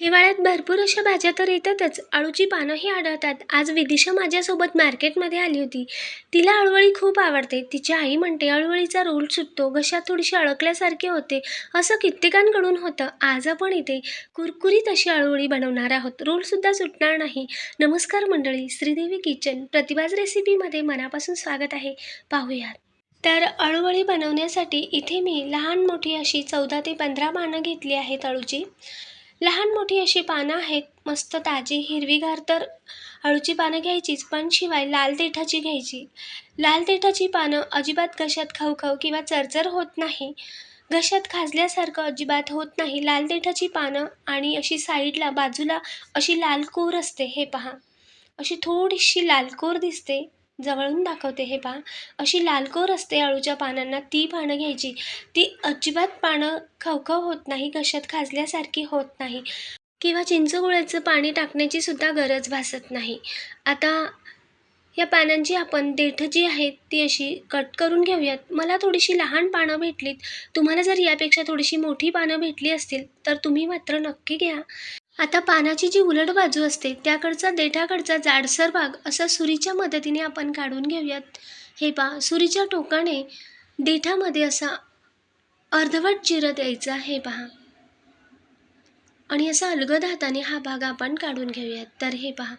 हिवाळ्यात भरपूर अशा भाज्या तर येतातच. अळूची पानंही आढळतात. आज विदिशा माझ्यासोबत मार्केटमध्ये आली होती. तिला अळवळी खूप आवडते. तिची आई म्हणते अळूवळीचा रोल सुटतो. घशात थोडीशी अडकल्यासारखे होते. असं कित्येकांकडून होतं. आज आपण इथे कुरकुरीत अशी अळूवळी बनवणार आहोत. रोलसुद्धा सुटणार नाही. नमस्कार मंडळी. श्रीदेवी किचन प्रतिभाज रेसिपीमध्ये मनापासून स्वागत आहे. पाहूयात. तर अळूवळी बनवण्यासाठी इथे मी लहान मोठी अशी चौदा ते पंधरा पानं घेतली आहेत अळूची लहान मोठी अशी पानं आहेत मस्त ताजी हिरवीगार तर अळूची पानं घ्यायचीच पण शिवाय लाल देठाची घ्यायची. लाल देठाची पानं अजिबात घशात खाऊ खाऊ किंवा चरचर होत नाही. घशात खाजल्यासारखं अजिबात होत नाही. लाल देठाची पानं आणि अशी साईडला बाजूला अशी लाल कोर असते हे पहा. अशी थोडीशी लालकोर दिसते. जवळून दाखवते हे पहा अशी लालकोर असते अळूच्या पानांना ती पानं घ्यायची. ती अजिबात पानं खवखव होत नाही घशात खाजल्यासारखी होत नाही किंवा चिंचगुळ्याचं पाणी टाकण्याची सुद्धा गरज भासत नाही. आता या पानांची आपण देठ जी आहेत ती अशी कट करून घेऊयात. मला थोडीशी लहान पानं भेटलीत. तुम्हाला जर यापेक्षा थोडीशी मोठी पानं भेटली असतील तर तुम्ही मात्र नक्की घ्या. आता पानाची जी उलट बाजू असते त्याकडचा देठाकडचा जाडसर भाग असा सुरीच्या मदतीने आपण काढून घेऊयात. हे पहा सुरीच्या टोकाने देठामध्ये असा अर्धवट चिरत द्यायचा हे पहा. आणि असा अलगद हाताने हा भाग आपण काढून घेऊयात. तर हे पहा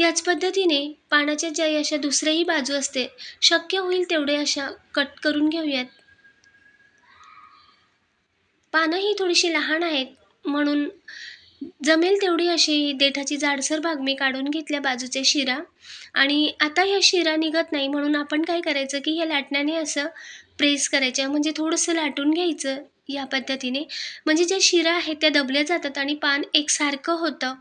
याच पद्धतीने पानाच्या ज्या अशा दुसऱ्याही बाजू असते शक्य होईल तेवढे अशा कट करून घेऊयात. पानं ही थोडीशी लहान आहेत म्हणून जमेल तेवढी अशी देठाची जाडसर भाग मी काढून घेतल्या बाजूचे शिरा. आणि आता ह्या शिरा निघत नाही म्हणून आपण काय करायचं की ह्या लाटण्याने असं प्रेस करायचं म्हणजे थोडंसं लाटून घ्यायचं या पद्धतीने. म्हणजे ज्या शिरा आहेत त्या दबल्या जातात आणि पान एकसारखं होतं.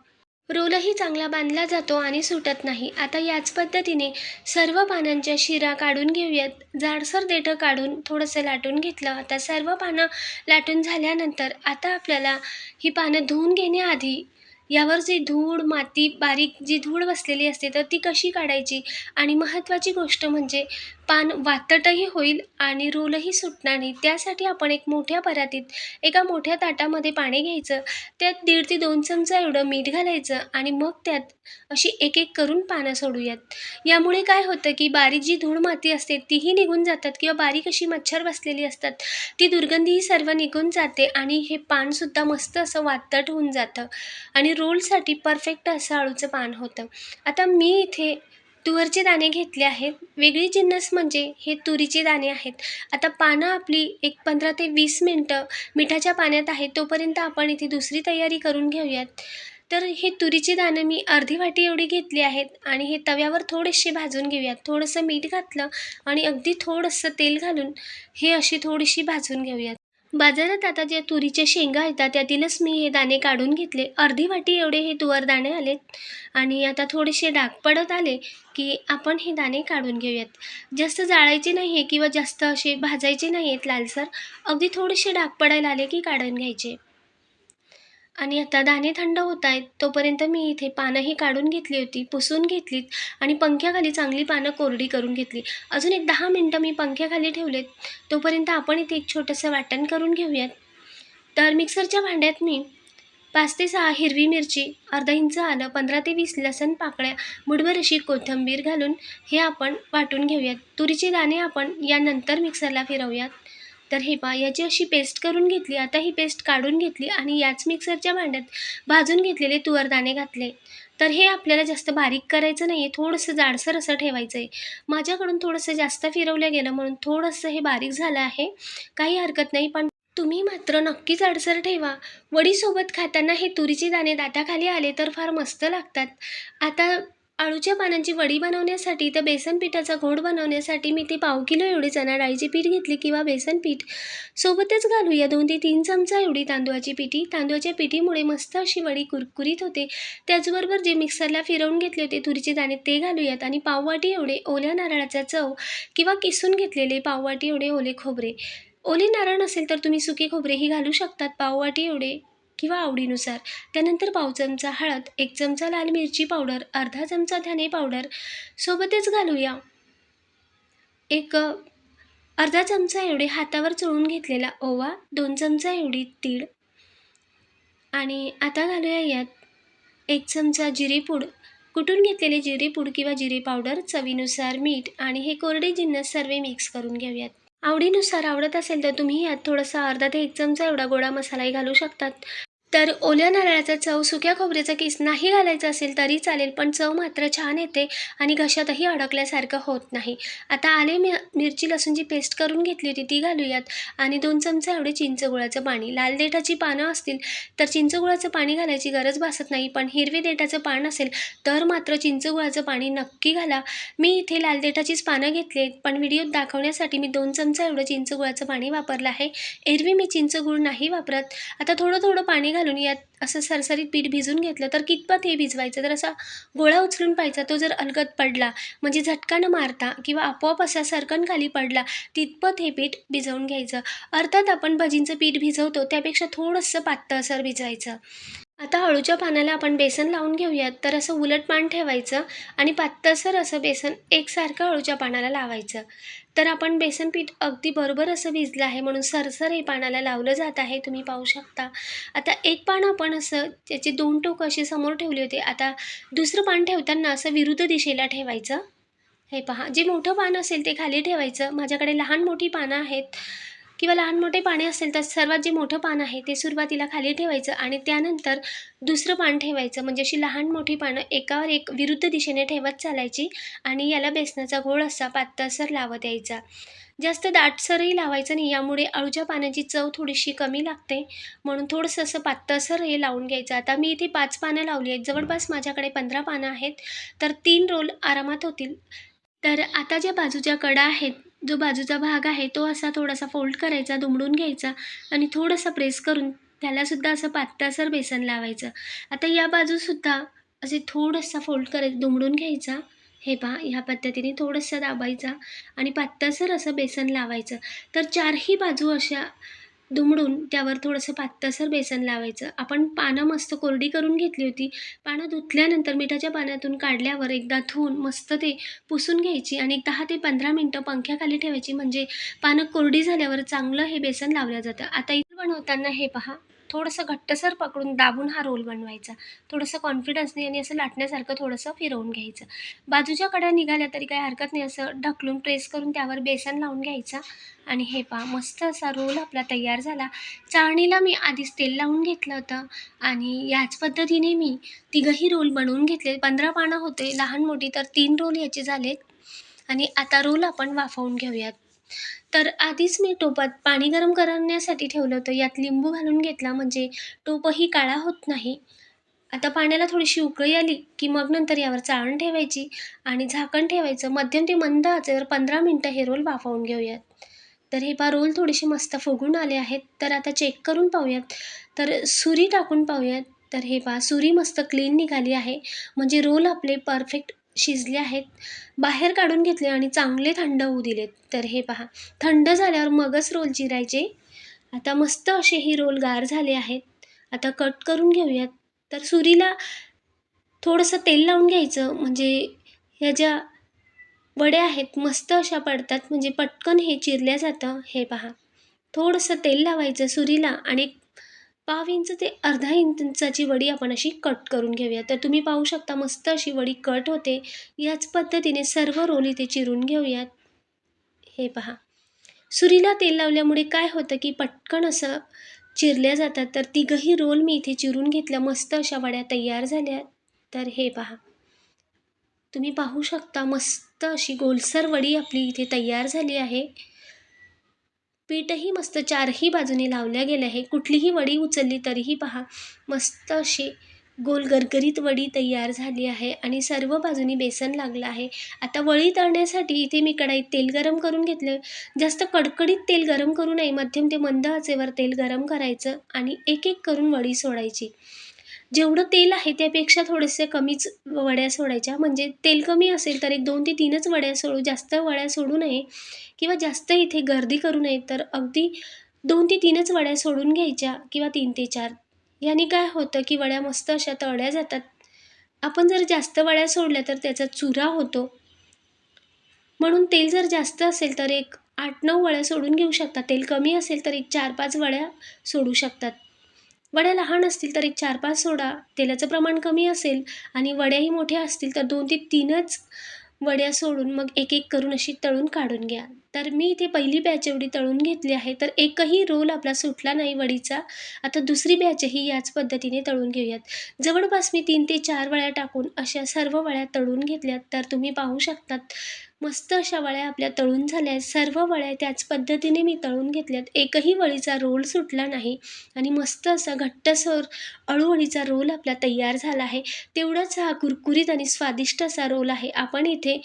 रोलही चांगला बांधला जातो आणि सुटत नाही. आता याच पद्धतीने सर्व पानांच्या शिरा काढून घेऊयात. जाडसर देठं काढून थोडंसं लाटून घेतलं. आता सर्व पानं लाटून झाल्यानंतर आता आपल्याला ही पानं धुवून घेण्याआधी यावर जी धूळ माती बारीक जी धूळ बसलेली असते तर ती कशी काढायची? आणि महत्त्वाची गोष्ट म्हणजे पान वातटही होईल आणि रोलही सुटणार नाही. त्यासाठी आपण एक मोठ्या परातीत एका मोठ्या ताटामध्ये पाणी घ्यायचं. त्यात दीड ते दोन चमचा एवढं मीठ घालायचं आणि मग त्यात अशी एक एक करून पानं सोडूयात. यामुळे काय होतं की बारीक जी धूळ माती असते तीही निघून जातात किंवा बारीक अशी मच्छर बसलेली असतात. ती दुर्गंधीही सर्व निघून जाते आणि हे पानसुद्धा मस्त असं वातट होऊन जातं आणि रोलसाठी परफेक्ट असं अळूचं पान होतं. आता मी इथे तुवरचे दाणे घेतले आहेत. वेगळी जिन्नस म्हणजे हे तुरीचे दाणे आहेत. आता पानं आपली एक पंधरा ते वीस मिनटं मिठाच्या पाण्यात आहे तोपर्यंत आपण इथे दुसरी तयारी करून घेऊयात. तर हे तुरीचे दाणे मी अर्धी वाटी एवढी घेतली आहेत आणि हे तव्यावर थोडेसे भाजून घेऊयात. थोडंसं मीठ घातलं आणि अगदी थोडंसं तेल घालून हे अशी थोडीशी भाजून घेऊयात. बाजारात आता ज्या तुरीच्या शेंगा येतात त्यातीलच मी हे दाणे काढून घेतले. अर्धी वाटी एवढे हे तुवर दाणे आलेत. आणि आता थोडेसे डाग पडत आले की आपण हे दाणे काढून घेऊयात. जास्त जाळायचे नाही आहे किंवा जास्त असे भाजायचे नाही आहेत लालसर. अगदी थोडेसे डाग पडायला आले की काढून घ्यायचे. आणि आता दाणे थंड होत आहेत तोपर्यंत मी इथे पानंही काढून घेतली होती पुसून घेतलीत आणि पंख्याखाली चांगली पानं कोरडी करून घेतली. अजून एक दहा मिनटं मी पंख्याखाली ठेवलेत तोपर्यंत आपण इथे एक छोटंसं वाटण करून घेऊयात. तर मिक्सरच्या भांड्यात मी पाच ते सहा हिरवी मिरची अर्धा इंच आलं पंधरा ते वीस लसण पाकळ्या मुठभर अशी कोथिंबीर घालून हे आपण वाटून घेऊयात. तुरीचे दाणे आपण यानंतर मिक्सरला फिरवूयात. तर हे पहा याची अशी पेस्ट करून घेतली आता ही पेस्ट काढून घेतली आणि याच मिक्सरच्या भांड्यात भाजून घेतलेले तुवरदाणे घातले. तर हे आपल्याला जास्त बारीक करायचं नाही आहे थोडंसं जाडसर असं ठेवायचं आहे माझ्याकडून थोडंसं जास्त फिरवलं गेलं म्हणून थोडंसं हे बारीक झालं आहे. काही हरकत नाही पण तुम्ही मात्र नक्की जाडसर ठेवा. वडीसोबत खाताना हे तुरीचे दाणे दाताखाली आले तर फार मस्त लागतात. आता आळूच्या पानांची वडी बनवण्यासाठी तर बेसन पिठाचा घोड बनवण्यासाठी मी ते पाव किलो एवढी चणा डाळीची पीठ घेतली किंवा बेसन पीठ सोबतच घालूया दोन ते तीन चमचा एवढी तांदूळाची पिठी. तांदूळाच्या पिठीमुळे मस्त अशी वडी कुरकुरीत होते. त्याचबरोबर जे मिक्सरला फिरवून घेतले होते तुरीचे दाणे ते घालूयात. आणि पाववाटी एवढे ओल्या नारळाचा चव किंवा किसून घेतलेले पाववाटी एवढे ओले खोबरे. ओले नारळ नसेल तर तुम्ही सुके खोबरेही घालू शकतात. पाववाटी एवढे किंवा आवडीनुसार. त्यानंतर पाव चमचा हळद एक चमचा लाल मिरची पावडर अर्धा चमचा धने पावडर सोबतच घालूया. एक अर्धा चमचा एवढे हातावर चोळून घेतलेला ओवा दोन चमचा एवढी तीळ आणि आता घालूया यात एक चमचा जिरेपूड कुटून घेतलेले जिरेपूड किंवा जिरे पावडर? चवीनुसार मीठ आणि हे कोरडे जिन्नस सर्व मिक्स करून घेऊयात. आवडीनुसार आवडत असेल तर तुम्ही यात थोडंसं अर्धा ते एक चमचा एवढा गोडा मसालाही घालू शकतात. तर ओल्या नारळाचा चव सुक्या खोबऱ्याचा किस नाही घालायचा असेल तरी चालेल पण चव मात्र छान येते आणि घशातही अडकल्यासारखं होत नाही. आता आले मी मिरची लसूणची पेस्ट करून घेतली होती ती घालूयात. आणि दोन चमचे एवढे चिंचगुळाचं पाणी. लाल देठाची पानं असतील तर चिंचगुळाचं पाणी घालायची गरज भासत नाही पण हिरवे देठाचं पान असेल तर मात्र चिंचगुळाचं पाणी नक्की घाला. मी इथे लाल देठाचीच पानं घेतली आहेत पण व्हिडिओत दाखवण्यासाठी मी दोन चमचा एवढं चिंचगुळाचं पाणी वापरलं आहे. एरवी मी चिंचगुळ नाही वापरत. आता थोडं थोडं पाणी घालून यात असं सरसरीत पीठ भिजून घेतलं तर कितपत हे भिजवायचं? तर असा गोळा उचलून पाहायचा तो जर अलगद पडला म्हणजे झटका न मारता किंवा आपोआप असा सरकन खाली पडला तितपत हे पीठ भिजवून घ्यायचं. अर्थात आपण भजींचं पीठ भिजवतो त्यापेक्षा थोडंसं पातळसर भिजवायचं. आता अळूच्या पानाला आपण बेसन लावून घेऊयात. तर असं उलट पान ठेवायचं आणि पातळसर असं बेसन एकसारखं अळूच्या पानाला लावायचं. तर आपण बेसन पीठ अगदी बरोबर असं भिजलं आहे म्हणून सरसर हे पानाला लावलं जात आहे. तुम्ही पाहू शकता. आता एक पान आपण असं त्याची दोन टोक अशी समोर ठेवली होती. आता दुसरं पान ठेवताना असं विरुद्ध दिशेला ठेवायचं. हे पहा. जे मोठं पान असेल ते खाली ठेवायचं. माझ्याकडे लहान मोठी पानं आहेत. किंवा लहान मोठे पाने असेल तर सर्वात जे मोठं पान आहे ते सुरुवातीला खाली ठेवायचं आणि त्यानंतर दुसरं पान ठेवायचं. म्हणजे अशी लहान मोठी पानं एकावर एक विरुद्ध दिशेने ठेवत चालायची आणि याला बेसनाचा गोळ असा पातळसर लावत यायचा. जास्त दाटसरही लावायचं नाही. यामुळे अळूच्या पानांची चव थोडीशी कमी लागते. म्हणून थोडंसं असं पातळसर हे लावून घ्यायचं. आता मी इथे पाच पानं लावली आहेत. जवळपास माझ्याकडे पंधरा पानं आहेत. तर तीन रोल आरामात होतील. तर आता ज्या बाजूच्या कडा आहेत जो बाजूचा भाग आहे तो असा थोडासा फोल्ड करायचा दुमडून घ्यायचा आणि थोडंसं प्रेस करून त्यालासुद्धा असं पातळसर बेसन लावायचं. आता या बाजूसुद्धा असे थोडंसं फोल्ड करायचं दुमडून घ्यायचा. हे पहा ह्या पद्धतीने थोडंसं दाबायचा आणि पातळसर असं बेसन लावायचं. तर चारही बाजू अशा दुमडून त्यावर थोडंसं पातळसर बेसन लावायचं. आपण पानं मस्त कोरडी करून घेतली होती. पानं धुतल्यानंतर मिठाच्या पाण्यातून काढल्यावर एकदा धुवून मस्त ते पुसून घ्यायची आणि एक दहा ते पंधरा मिनटं पंख्याखाली ठेवायची. म्हणजे पानं कोरडी झाल्यावर चांगलं हे बेसन लावलं जातं. आता इथं बनवताना हे पहा. थोडंसं घट्टसर पकडून दाबून हा रोल बनवायचा. थोडंसं कॉन्फिडन्सने आणि असं लाटण्यासारखं थोडंसं फिरवून घ्यायचं. बाजूच्या कड्या निघाल्या तरी काही हरकत नाही. असं ढकलून प्रेस करून त्यावर बेसन लावून घ्यायचा. आणि हे पहा मस्त असा रोल आपला तयार झाला. चाळणीला मी आधीच तेल लावून घेतलं होतं. आणि याच पद्धतीने मी तिघंही रोल बनवून घेतले. पंधरा पानं होते लहान मोठी तर तीन रोल याचे झालेत. आणि आता रोल आपण वाफवून घेऊयात. तर आधीच मी टोपात पाणी गरम करण्यासाठी ठेवलं होतं. यात लिंबू घालून घेतला म्हणजे टोपही काळा होत नाही. आता पाण्याला थोडीशी उकळी आली की मग नंतर यावर चाळण ठेवायची आणि झाकण ठेवायचं. मध्यम ते मंद आचेवर पंधरा मिनटं हे रोल वाफवून घेऊयात. तर हे पा रोल थोडेसे मस्त फुगून आले आहेत. तर आता चेक करून पाहूयात. तर सुरी टाकून पाहूयात. तर हे पा सुरी मस्त क्लीन निघाली आहे. म्हणजे रोल आपले परफेक्ट शिजले आहेत बाहेर काढून घेतले आणि चांगले थंड होऊ दिलेत. तर हे पहा थंड झाल्यावर मगच रोल चिरायचे. आता मस्त असे हे रोल गार झाले आहेत. आता कट करून घेऊयात. तर सुरीला थोडंसं तेल लावून घ्यायचं. म्हणजे ह्या ज्या वड्या आहेत मस्त अशा पडतात. म्हणजे पटकन हे चिरल्या जातं. हे पहा थोडंसं तेल लावायचं सुरीला आणि पाव इंच ते अर्धा इंचाची वडी आपण अशी कट करून घेऊया. तर तुम्ही पाहू शकता मस्त अशी वडी कट होते. याच पद्धतीने सर्व रोल इथे चिरून घेऊयात. हे पहा. सुरीला तेल लावल्यामुळे काय होतं की पटकन असं चिरल्या जातात. तर तिघंही रोल मी इथे चिरून घेतल्या. मस्त अशा वड्या तयार झाल्या तर हे पहा. तुम्ही पाहू शकता मस्त अशी गोलसर वडी आपली इथे तयार झाली आहे. पीठही मस्त चारही बाजूने लावल्या गेले आहे कुठलीही वडी उचलली तरीही पहा. मस्त अशी गोल गरगरीत वडी तयार झाली आहे आणि सर्व बाजूनी बेसन लागलं आहे. आता वडी तळण्यासाठी इथे मी कढाईत तेल गरम करून घेतलं. जास्त कडकडीत तेल गरम करू नये. मध्यम ते मंद आचेवर तेल गरम करायचं आणि एक एक करून वडी सोडायची. जेवढं तेल आहे त्यापेक्षा थोडेसे कमीच वड्या सोडायच्या. म्हणजे तेल कमी असेल तर एक दोन ते तीनच वड्या सोडू जास्त वड्या सोडू नये किंवा जास्त इथे गर्दी करू नये तर अगदी दोन ते तीनच वड्या सोडून घ्यायच्या किंवा तीन ते चार. याने काय होतं की वड्या मस्त अशा तळल्या जातात. आपण जर जास्त वड्या सोडल्या तर त्याचा चुरा होतो. म्हणून तेल जर जास्त असेल तर एक आठ नऊ वड्या सोडून घेऊ शकता. तेल कमी असेल तर एक चार पाच वड्या सोडू शकतात. वड्या लहान असतील तर एक चार पाच सोडा. तेलाचं प्रमाण कमी असेल आणि वड्याही मोठ्या असतील तर दोन ते तीनच वड्या सोडून मग एक एक करून अशी तळून काढून घ्या. तर मी इथे पहिली बॅच एवढी तळून घेतली आहे. तर एकही रोल आपला सुटला नाही वडीचा. आता दुसरी बॅचही याच पद्धतीने तळून घेऊयात. जवळपास मी तीन ते चार वळ्या टाकून अशा सर्व वळ्या तळून घेतल्यात. तर तुम्ही पाहू शकतात मस्त अशा वळ्या आपल्या तळून झाल्या आहेत. सर्व वळ्या त्याच पद्धतीने मी तळून घेतल्यात. एकही वळीचा रोल सुटला नाही आणि मस्त असा घट्टसर अळूवळीचा रोल आपला तयार झाला आहे. तेवढाच हा कुरकुरीत आणि स्वादिष्ट असा रोल आहे. आपण इथे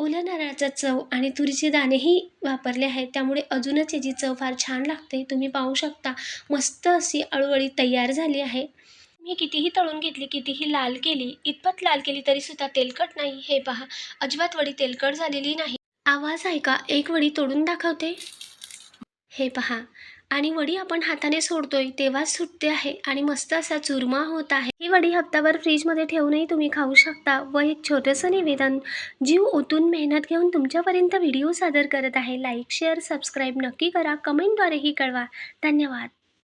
ओल्या नारळाचा चव आणि तुरीचे दाणेही वापरले आहेत. त्यामुळे अजूनच याची चव फार छान लागते. तुम्ही पाहू शकता मस्त अशी अळवळी तयार झाली आहे. मी कितीही तळून घेतली कितीही लाल केली इतपत लाल केली तरीसुद्धा तेलकट नाही. हे पहा अजिबात वडी तेलकट झालेली नाही. आवाज आहे का एक वडी तोडून दाखवते. हे पहा आणि वडी आपण हाताने सोडतोय तेव्हाच सुटते आहे आणि मस्त असा चुरमा होत आहे. ही वडी हप्ताभर फ्रीजमध्ये ठेवूनही तुम्ही खाऊ शकता व एक छोटंसं निवेदन जीव ओतून मेहनत घेऊन तुमच्यापर्यंत व्हिडिओ सादर करत आहे. लाईक शेअर सबस्क्राईब नक्की करा. कमेंटद्वारेही कळवा. धन्यवाद.